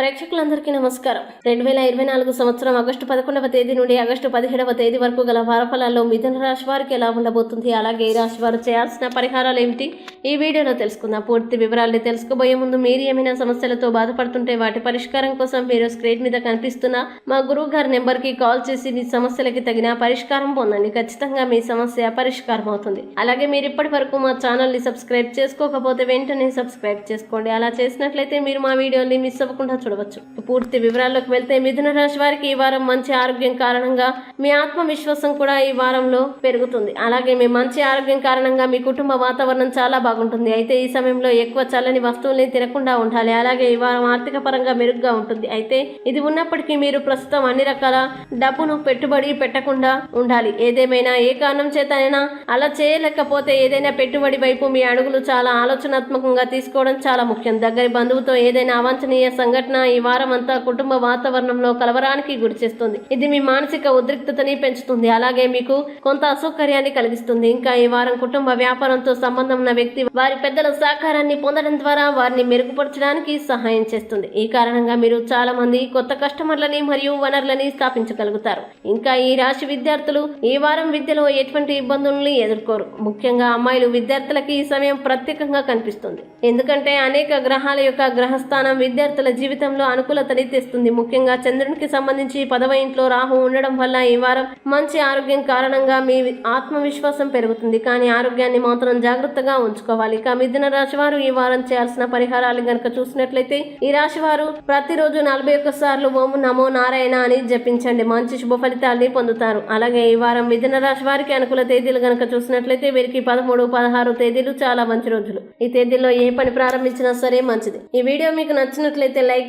ప్రేక్షకులందరికీ నమస్కారం. రెండు వేల ఇరవై నాలుగు సంవత్సరం ఆగస్టు పదకొండవ తేదీ నుండి ఆగస్టు పదిహేడవ తేదీ వరకు గల వారఫలాల్లో మిథున రాశి వారికి ఎలా ఉండబోతుంది? అలాగే ఈ రాశి వారు చేయాల్సిన పరిహారాలు ఏమిటి? ఈ వీడియోలో తెలుసుకుందాం. పూర్తి వివరాల్ని తెలుసుకోబోయే ముందు మీరు ఏమైనా సమస్యలతో బాధపడుతుంటే వాటి పరిష్కారం కోసం మీరు స్క్రీన్ మీద కనిపిస్తున్న మా గురువు గారి నెంబర్కి కాల్ చేసి మీ సమస్యలకి తగిన పరిష్కారం పొందండి. ఖచ్చితంగా మీ సమస్య పరిష్కారం అవుతుంది. అలాగే మీరు ఇప్పటి వరకు మా ఛానల్ని సబ్స్క్రైబ్ చేసుకోకపోతే వెంటనే సబ్స్క్రైబ్ చేసుకోండి. అలా చేసినట్లయితే మీరు మా వీడియోని మిస్ అవ్వకుండా చూడవచ్చు. పూర్తి వివరాల్లోకి వెళ్తే మిథున రాశి వారికి ఈ వారం మంచి ఆరోగ్యం కారణంగా మీ ఆత్మవిశ్వాసం కూడా ఈ వారంలో పెరుగుతుంది. అలాగే మీ మంచి ఆరోగ్యం కారణంగా మీ కుటుంబ వాతావరణం చాలా బాగుంటుంది. అయితే ఈ సమయంలో ఎక్కువ చల్లని వస్తువుల్ని తినకుండా ఉండాలి. అలాగే ఈ వారం ఆర్థిక పరంగా మెరుగ్గా ఉంటుంది. అయితే ఇది ఉన్నప్పటికీ మీరు ప్రస్తుతం అన్ని రకాల డబ్బును పెట్టుబడి పెట్టకుండా ఉండాలి. ఏదేమైనా ఏ కారణం చేతనైనా అలా చేయలేకపోతే ఏదైనా పెట్టుబడి వైపు మీ అడుగులు చాలా ఆలోచనాత్మకంగా తీసుకోవడం చాలా ముఖ్యం. దగ్గరి బంధువుతో ఏదైనా అవాంఛనీయ సంఘటన ఈ వారం అంతా కుటుంబ వాతావరణంలో కలవరానికి గురిచేస్తుంది ఇది మీ మానసిక ఉద్రిక్తతని పెంచుతుంది. అలాగే మీకు కొంత అసౌకర్యాన్ని కలిగిస్తుంది. ఇంకా ఈ వారం కుటుంబ వ్యాపారంతో సంబంధం ఉన్న వ్యక్తి వారి పెద్దల సహకారాన్ని పొందడం ద్వారా వారిని మెరుగుపరచడానికి సహాయం చేస్తుంది. ఈ కారణంగా మీరు చాలా మంది కొత్త కస్టమర్లని మరియు వనరులని స్థాపించగలుగుతారు. ఇంకా ఈ రాశి విద్యార్థులు ఈ వారం విద్యలో ఎటువంటి ఇబ్బందుల్ని ఎదుర్కోరు. ముఖ్యంగా అమ్మాయిలు విద్యార్థులకి ఈ సమయం ప్రత్యేకంగా కనిపిస్తుంది. ఎందుకంటే అనేక గ్రహాల యొక్క గ్రహస్థానం విద్యార్థుల జీవితం జీవితంలో అనుకూలతని తెస్తుంది ముఖ్యంగా చంద్రునికి సంబంధించి పదవ ఇంట్లో రాహు ఉండడం వల్ల ఈ వారం మంచి ఆరోగ్యం కారణంగా మీ ఆత్మవిశ్వాసం పెరుగుతుంది. కానీ ఆరోగ్యాన్ని మాత్రం జాగ్రత్తగా ఉంచుకోవాలి. ఇక మిథున రాశి వారు ఈ వారం చేయాల్సిన పరిహారాలు గనక చూసినట్లయితే ఈ రాశి వారు ప్రతిరోజు నలభై ఒక్క సార్లు ఓం నమో నారాయణ అని జపించండి. మంచి శుభ ఫలితాల్ని పొందుతారు. అలాగే ఈ వారం మిథున రాశి వారికి అనుకూల తేదీలు గనక చూసినట్లయితే వీరికి పదమూడు పదహారు తేదీలు చాలా మంచి రోజులు. ఈ తేదీల్లో ఏ పని ప్రారంభించినా సరే మంచిది. ఈ వీడియో మీకు నచ్చినట్లయితే లైక్